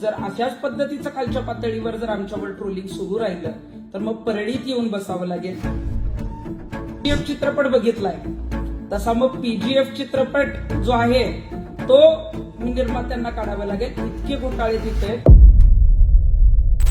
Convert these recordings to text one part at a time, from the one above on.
जर अशाच पद्धतीचं कालच्या पातळीवर जर आमच्यावर ट्रोलिंग सुरू राहिलं तर मग परळीत येऊन बसावं लागेल. पीजीएफ चित्रपट बघितलाय. तसा मग पीजीएफ चित्रपट जो आहे तो निर्मात्यांना काढावा लागेल. इतके घोटाळे तिथे.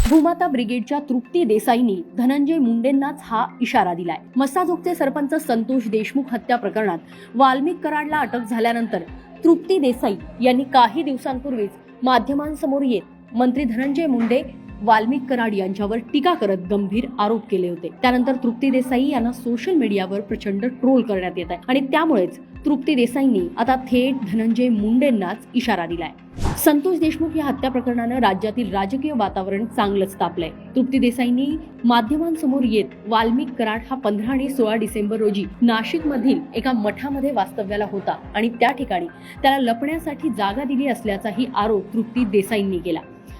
भूमाता ब्रिगेडच्या तृप्ती देसाईंनी धनंजय मुंडेंनाच हा इशारा दिलाय. मसाजोगचे सरपंच संतोष देशमुख हत्या प्रकरणात वाल्मिक कराडला अटक झाल्यानंतर तृप्ती देसाई यांनी काही दिवसांपूर्वीच माध्यमांसमोर येत मंत्री धनंजय मुंडे वाल्मिक कराड यांच्यावर टीका करत गंभीर आरोप केले होते. त्यानंतर तृप्ती देसाई यांना सोशल मीडियावर प्रचंड ट्रोल करण्यात येत आहे. आणि त्यामुळेच तृप्ती देसाईंनी आता थेट धनंजय मुंडेंनाच इशारा दिलाय. संतोष देशमुख या हत्या प्रकरणानं राज्यातील राजकीय वातावरण चांगलंच तापलंय. तृप्ती देसाईंनी माध्यमांसमोर येत वाल्मिक कराड हा पंधरा आणि सोळा डिसेंबर रोजी नाशिक मधील एका मठामध्ये वास्तव्याला होता आणि त्या ठिकाणी त्याला लपण्यासाठी जागा दिली असल्याचाही आरोप तृप्ती देसाईंनी केला.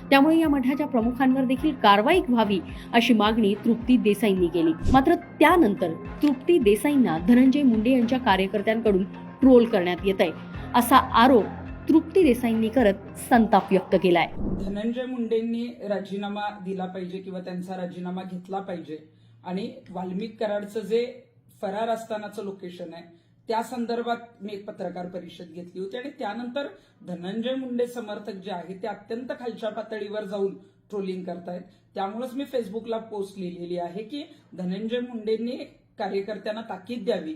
त्यामुळे या मठाच्या प्रमुखांवर देखील कारवाई व्हावी अशी मागणी तृप्ती देसाईंनी केली. मात्र त्यानंतर तृप्ती देसाईंना धनंजय मुंडे यांच्या कार्यकर्त्यांकडून ट्रोल करण्यात येत आहे असा आरोप तृप्ती देसाईंनी करत संताप व्यक्त केलाय. धनंजय मुंडेंनी राजीनामा दिला पाहिजे किंवा त्यांचा राजीनामा घेतला पाहिजे आणि वाल्मिक कराडचं जे फरार असतानाचं लोकेशन आहे त्या संदर्भात मी एक पत्रकार परिषद घेतली होती आणि त्यानंतर धनंजय मुंडे समर्थक जे आहेत ते अत्यंत खालच्या पातळीवर जाऊन ट्रोलिंग करतायत. त्यामुळेच मी फेसबुकला पोस्ट लिहिलेली आहे की धनंजय मुंडेंनी कार्यकर्त्यांना ताकीद द्यावी.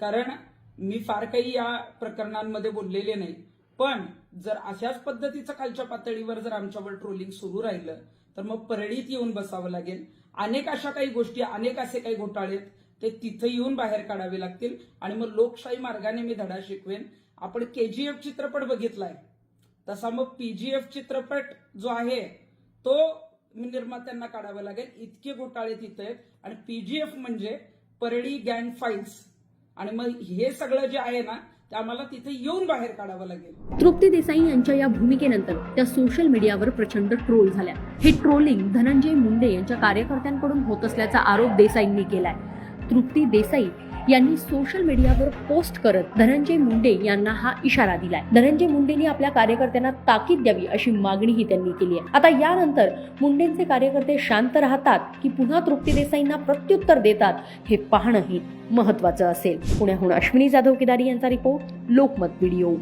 कारण मी फार काही या प्रकरणांमध्ये बोललेले नाही. पण जर अशाच पद्धतीचं कालच्या पातळीवर जर आमच्यावर ट्रोलिंग सुरू राहिलं तर मग परळीत येऊन बसावं लागेल. अनेक अशा काही गोष्टी अनेक असे काही घोटाळे आहेत, ते तिथे येऊन बाहेर काढावे लागतील. आणि मग लोकशाही मार्गाने मी धडा शिकवेन. आपण केजीएफ चित्रपट बघितलाय. तसा मग पीजीएफ चित्रपट जो आहे तो निर्मात्यांना काढावा लागेल. इतके घोटाळे तिथे आहेत. आणि पीजीएफ म्हणजे परळी गँग फाईल्स. आणि मग हे सगळं जे आहे ना आम्हाला तिथे येऊन बाहेर काढावं लागेल. तृप्ती देसाई यांच्या या भूमिकेनंतर त्या सोशल मीडियावर प्रचंड ट्रोल झाल्या. हे ट्रोलिंग धनंजय मुंडे यांच्या कार्यकर्त्यांकडून होत असल्याचा आरोप देसाईंनी केलाय. तृप्ती देसाई यांनी सोशल मीडियावर पोस्ट करत धनंजय मुंडे यांना हा इशारा दिलाय. धनंजय मुंडेंनी आपल्या कार्यकर्त्यांना ताकीद द्यावी अशी मागणीही त्यांनी केली आहे. आता यानंतर मुंडेंचे कार्यकर्ते शांत राहतात की पुन्हा तृप्ती देसाईंना प्रत्युत्तर देतात हे पाहणंही महत्वाचं असेल. पुण्याहून अश्विनी जाधव केदारी यांचा रिपोर्ट लोकमत व्हिडिओ